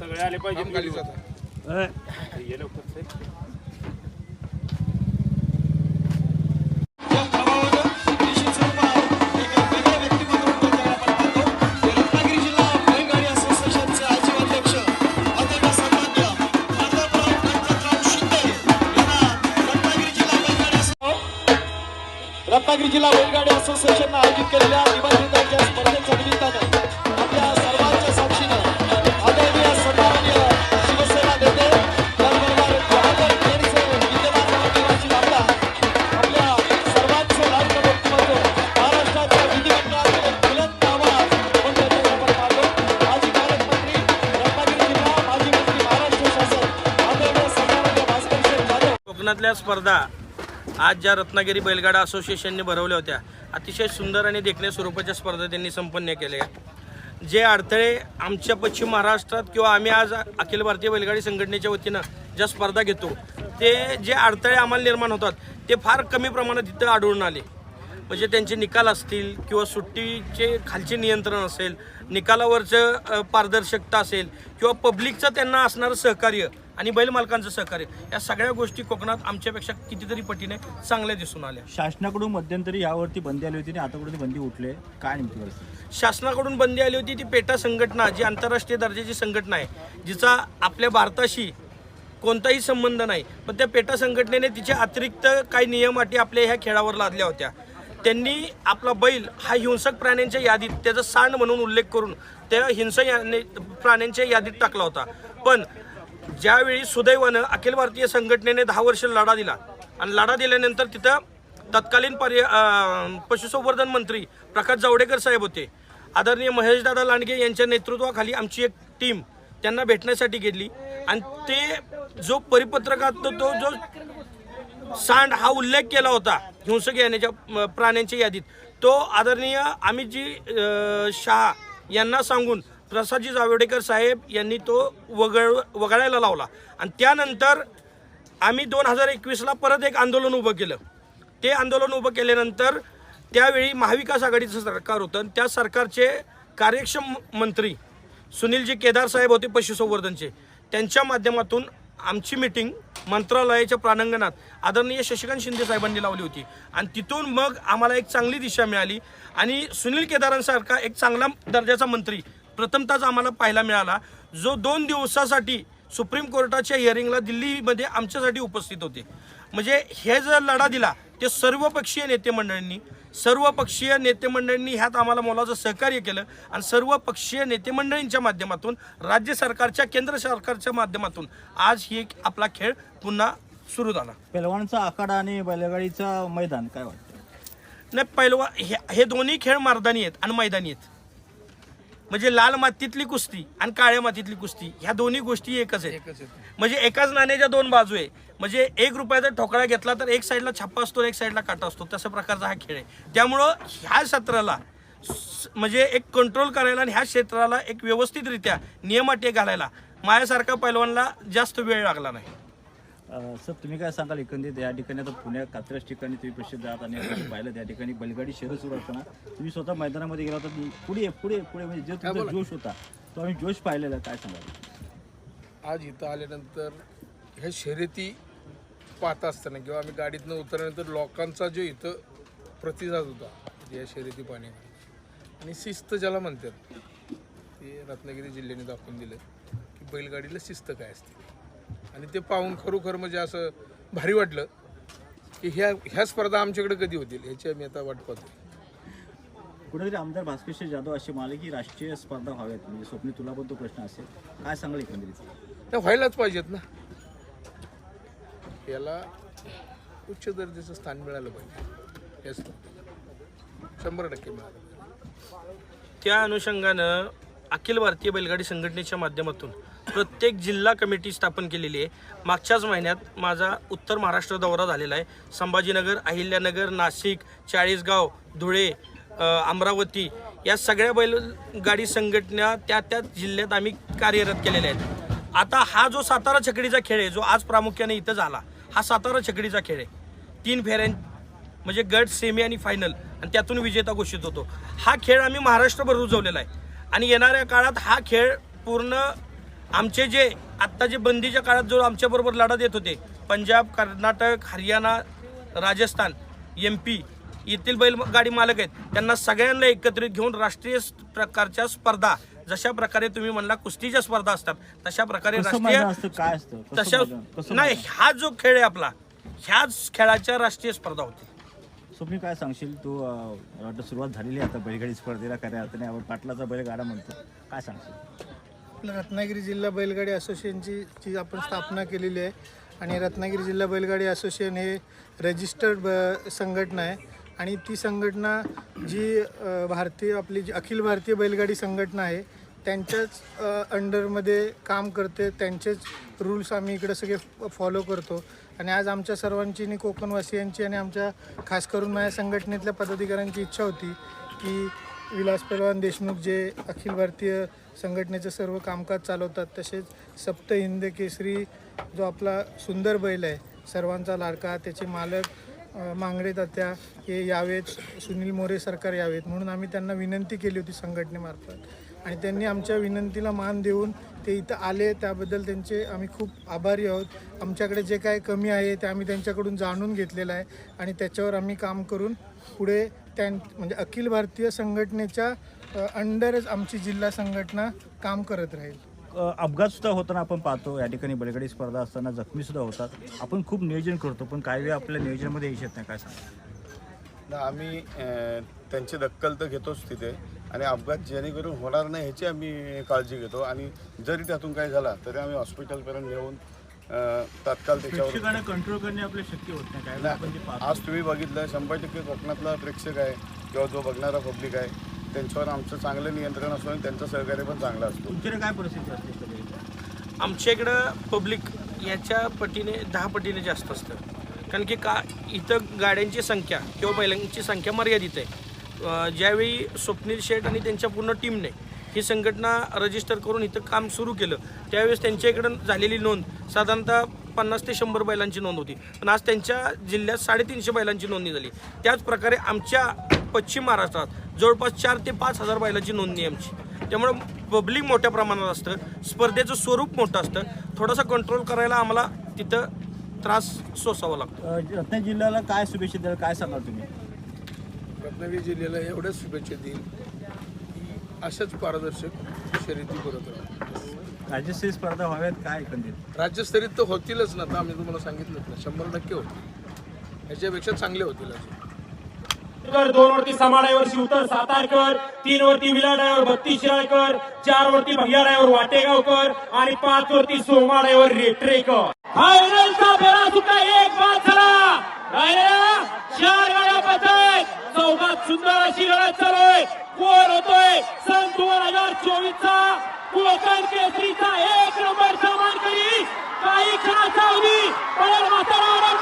सगळे आले पाहिजे ये लवकर. रत्नागिरी जिल्हा बैलगाडी असोसिएशनचे आजीव अध्यक्ष आदरणीय सन्माननीय माधवराव गणपतराव शिंदे यांना रत्नागिरी जिल्हा बैलगाडी असो- रत्नागिरी जिल्हा बैलगाडी असोसिएशननं आयोजित केलेल्या निबंधितांच्या स्पर्धेच्या निमित्तानं जाधव स्पर्धा आज ज्या रत्नागिरी बैलगाडा असोसिएशनने भरवल्या होत्या अतिशय सुंदर आणि देखण्या स्वरूपाच्या स्पर्धा त्यांनी संपन्न केल्या. जे अडथळे आमच्या पश्चिम महाराष्ट्रात किंवा आम्ही आज अखिल भारतीय बैलगाडी संघटनेच्या वतीनं ज्या स्पर्धा घेतो ते जे अडथळे आम्हाला निर्माण होतात ते फार कमी प्रमाणात तिथं आढळून आले. म्हणजे त्यांचे निकाल असतील किंवा सुट्टीचे खालचे नियंत्रण असेल निकालावरचं पारदर्शकता असेल किंवा पब्लिकचं त्यांना असणारं सहकार्य आणि बैल मालकांचं सहकार्य या सगळ्या गोष्टी कोकणात आमच्यापेक्षा कितीतरी पटीने चांगल्या दिसून आल्या. शासनाकडून मध्यंतरी यावरती बंदी आली होती आणि आता कुठे बंदी उठले काय नेमकी शासनाकडून बंदी आली होती ती पेटा संघटना जी आंतरराष्ट्रीय दर्जाची संघटना आहे जिचा आपल्या भारताशी कोणताही संबंध नाही. पण त्या पेटा संघटनेने तिचे अतिरिक्त काही नियम अटी आपल्या ह्या खेळावर लादल्या होत्या. त्यांनी आपला बैल हा हिंसक प्राण्यांच्या यादीत त्याचा सांड म्हणून उल्लेख करून त्या हिंसक याने- प्राण्यांच्या यादीत टाकला होता. पण ज्यावेळी सुदैवानं अखिल भारतीय संघटनेने दहा वर्ष लढा दिला आणि लढा दिल्यानंतर तिथं तत्कालीन पर्य पशुसंवर्धन मंत्री प्रकाश जावडेकर साहेब होते. आदरणीय महेशदादा लांडगे यांच्या नेतृत्वाखाली आमची एक टीम त्यांना भेटण्यासाठी गेली. आणि ते जो परिपत्रकात तो जो सांड हा उल्लेख केला होता हिंसक येण्याच्या प्राण्यांच्या यादीत. तो आदरणीय अमितजी अ, शहा यांना सांगून प्रसादजी जावडेकर साहेब यांनी तो वगळ वगळायला लावला. आणि त्यानंतर आम्ही दोन हजार एकवीसला परत एक आंदोलन उभं केलं. ते आंदोलन उभं केल्यानंतर त्यावेळी महाविकास आघाडीचं सरकार होतं आणि त्या सरकारचे कार्यक्षम मंत्री सुनीलजी केदार साहेब होते पशुसंवर्धनचे. त्यांच्या माध्यमातून आमची मिटिंग मंत्रालयाच्या प्रांगणात आदरणीय शशिकांत शिंदे साहेबांनी लावली होती. आणि तिथून मग आम्हाला एक चांगली दिशा मिळाली. आणि सुनील केदारांसारखा एक चांगला दर्जाचा मंत्री प्रथमतःच आम्हाला पाहायला मिळाला. जो दोन दिवसासाठी सुप्रीम कोर्टाच्या हिअरिंगला दिल्लीमध्ये आमच्यासाठी उपस्थित होते. म्हणजे हे जर लढा दिला ते सर्वपक्षीय नेते मंडळींनी सर्व पक्षीय नेते मंडळींनी ह्यात आम्हाला मोलाचं सहकार्य केलं आणि सर्व पक्षीय नेते मंडळींच्या माध्यमातून राज्य सरकारच्या केंद्र सरकारच्या माध्यमातून आज ही एक आपला खेळ पुन्हा सुरू झाला. पेलवानचा आखाडा आणि बैलगाडीचा मैदान काय वाटतं? नाही पैलवा हे हे दोन्ही खेळ मारदानी आहेत आणि मैदानी आहेत. म्हणजे लाल मातीतली कुस्ती आणि काळ्या मातीतली कुस्ती ह्या दोन्ही गोष्टी एकच आहेत. म्हणजे एकाच नाण्याच्या दोन बाजू आहे. म्हणजे एक रुपयाचा ठोकळा घेतला तर एक साईडला छप्पा असतो आणि एक साईडला काटा असतो. तशा प्रकारचा हा खेळ आहे. त्यामुळं ह्या सत्राला स- म्हणजे एक कंट्रोल करायला आणि ह्या क्षेत्राला एक व्यवस्थितरित्या नियमाटे घालायला माझ्यासारखा पैलवानला जास्त वेळ लागला नाही. सर तुम्ही काय सांगाल? एकंदरीत या ठिकाणी आता पुण्यात कात्रज ठिकाणी तुम्ही प्रसिद्ध आहात आणि पाहिलं त्या ठिकाणी बैलगाडी शहर सुरू असताना तुम्ही स्वतः मैदानामध्ये गेला होता पुढे पुढे पुढे म्हणजे जो तुमचा जोश होता तो आम्ही जोश पाहिलेला. काय सांगाल? आज इथं आल्यानंतर ह्या शर्यती पाहत असताना किंवा आम्ही गाडीतनं उतरल्यानंतर लोकांचा जो इथं प्रतिसाद होता या शर्यती पाहण्यात आणि शिस्त ज्याला म्हणतात ते रत्नागिरी जिल्ह्याने दाखवून दिलं की बैलगाडीला शिस्त काय असते. आणि ते पाहून खरोखर म्हणजे असं भारी वाटलं की ह्या ह्या स्पर्धा आमच्याकडे कधी होतील ह्याची आम्ही आता वाट पाहतो कुठेतरी आमदार भास्कर जाधव असे म्हणाले की राष्ट्रीय स्पर्धा व्हाव्यात. म्हणजे स्वप्नी तुला पण तो प्रश्न असेल. काय सांगाल एकंदरीत? त्या व्हायलाच पाहिजेत ना. याला उच्च दर्जाचं स्थान मिळालं पाहिजे. या स्पर्धेला. शंभर टक्के मिळालं त्या अनुषंगानं अखिल भारतीय बैलगाडी संघटनेच्या माध्यमातून प्रत्येक जिल्हा कमिटी स्थापन केलेली आहे. मागच्याच महिन्यात माझा उत्तर महाराष्ट्र दौरा झालेला आहे. संभाजीनगर अहिल्यानगर नाशिक चाळीसगाव धुळे अमरावती या सगळ्या बैलगाडी संघटना त्या त्या जिल्ह्यात आम्ही कार्यरत केलेल्या आहेत. आता हा जो सातारा छकडीचा खेळ आहे जो आज प्रामुख्याने इथं झाला हा सातारा छकडीचा खेळ आहे. तीन फेऱ्यां म्हणजे गट सेमी आणि फायनल आणि त्यातून विजेता घोषित होतो. हा खेळ आम्ही महाराष्ट्रभर रुजवलेला आहे. आणि येणाऱ्या काळात हा खेळ पूर्ण आमचे जे आत्ता जे बंदीच्या काळात जो आमच्याबरोबर लढा देत होते पंजाब कर्नाटक हरियाणा राजस्थान एम पी येथील बैलगाडी मालक आहेत. त्यांना सगळ्यांना एकत्रित घेऊन राष्ट्रीय प्रकारच्या स्पर्धा जशा प्रकारे तुम्ही म्हणला कुस्तीच्या स्पर्धा असतात तशा प्रकारे राष्ट्रीय काय असतं? तशा नाही? हा जो खेळ आहे आपला ह्याच खेळाच्या राष्ट्रीय स्पर्धा होती. स्वप्नी काय सांगशील? तू वाटतं सुरुवात झालेली आहे आता बैलगाडी स्पर्धेला खऱ्या अर्थाने आपण पाटलाचा बैलगाडा म्हणतो. काय सांगशील? आपल्या रत्नागिरी जिल्हा बैलगाडी असोसिएशनची ची आपण स्थापना केलेली आहे. आणि रत्नागिरी जिल्हा बैलगाडी असोसिएशन हे रजिस्टर्ड ब संघटना आहे. आणि ती संघटना जी भारतीय आपली जी अखिल भारतीय बैलगाडी संघटना आहे त्यांच्याच अंडरमध्ये काम करते त्यांचेच रूल्स आम्ही इकडे सगळे फॉलो करतो. आणि आज आमच्या सर्वांची आणि कोकणवासियांची आणि आमच्या खास करून माझ्या संघटनेतल्या पदाधिकाऱ्यांची इच्छा होती की विलास पहलवान देशमुख जे अखिल भारतीय संघटनेचं सर्व कामकाज चालवतात तसेच सप्त हिंद केसरी जो आपला सुंदर बैल आहे सर्वांचा लाडका त्याचे मालक मांगडे तात्या हे यावेत सुनील मोरे सरकार यावेत म्हणून आम्ही त्यांना विनंती केली होती संघटनेमार्फत. आणि त्यांनी आमच्या विनंतीला मान देऊन ते इथं आले. त्याबद्दल त्यांचे आम्ही खूप आभारी आहोत. आमच्याकडे जे काय कमी आहे ते आम्ही त्यांच्याकडून जाणून घेतलेलं आहे आणि त्याच्यावर आम्ही काम करून पुढे त्यां म्हणजे अखिल भारतीय संघटनेच्या अंडरच आमची जिल्हा संघटना काम करत राहील. अ, अपघात सुद्धा होताना आपण पाहतो. या ठिकाणी बैलगाडी स्पर्धा असताना जखमी सुद्धा होतात. आपण खूप नियोजन करतो पण काही वेळा आपल्या नियोजनामध्ये यश येत नाही. काय सांगा ना आम्ही त्यांची दक्कल तर घेतोच तिथे. आणि अपघात जेणेकरून होणार नाही ह्याची आम्ही काळजी घेतो. आणि जरी त्यातून काही झाला तरी आम्ही हॉस्पिटलपर्यंत नेऊन अ, तात्काळ त्याच्यावर कंट्रोल करणे आपले शक्य होत नाही. काय आज तुम्ही बघितलं शंभर टक्के कोकणातला प्रेक्षक आहे किंवा जो बघणारा पब्लिक आहे त्यांच्यावर आमचं चांगलं नियंत्रण असतो आणि त्यांचं सहकार्य पण चांगलं असतो. तुमच्याकडे काय परिस्थिती असते आमच्या इकडं पब्लिक याच्या पटीने दहा पटीने जास्त असतं. कारण की का इथं गाड्यांची संख्या किंवा बैलांची संख्या मर्यादित आहे. ज्यावेळी स्वप्नील शेठ आणि त्यांच्या पूर्ण टीमने ही संघटना रजिस्टर करून इथं काम सुरू केलं त्यावेळेस त्यांच्या इकडं झालेली नोंद साधारणतः पन्नास ते शंभर बैलांची नोंद होती. पण आज त्यांच्या जिल्ह्यात साडेतीनशे बैलांची नोंदणी झाली त्याचप्रकारे आमच्या पश्चिम महाराष्ट्रात जवळपास चार ते पाच हजार बैलांची नोंदणी आमची. त्यामुळं पब्लिक मोठ्या प्रमाणात असतं स्पर्धेचं स्वरूप मोठं असतं. थोडासा कंट्रोल करायला आम्हाला तिथं त्रास सोसावा लागतो. रत्नागिरी जिल्ह्याला काय शुभेच्छा द्याल काय सांगाल तुम्ही? रत्नागिरी जिल्ह्याला एवढ्याच शुभेच्छा देईल की अशाच पारदर्शक शर्यती करत राहा. राज्यस्तरीय स्पर्धा व्हाव्यात काय एकंदरीत? राज्यस्तरीय तर होतीलच ना आता आम्ही तुम्हाला सांगितलं ना शंभर टक्के होतील. ह्याच्यापेक्षा चांगले होतील अजून. कर दोन वरती समाडावर शिवतर सातारकर तीन वरती विला ड्रायव्हर भक्ती शिराळकर चार वरती भैया ड्रायव्हर वाटेगावकर आणि पाच वरती सोमा ड्रायव्हर रेटरेकर फायनलचा फेरा सुद्धा एक बाद झाला. राहिलेला चार गाड्या पचत चौकात सुंदर सन दोन हजार चोवीस चा कोकण केसरीचा एक नंबरचा मानकरी काही खास अवधी पडेल मात्र आराम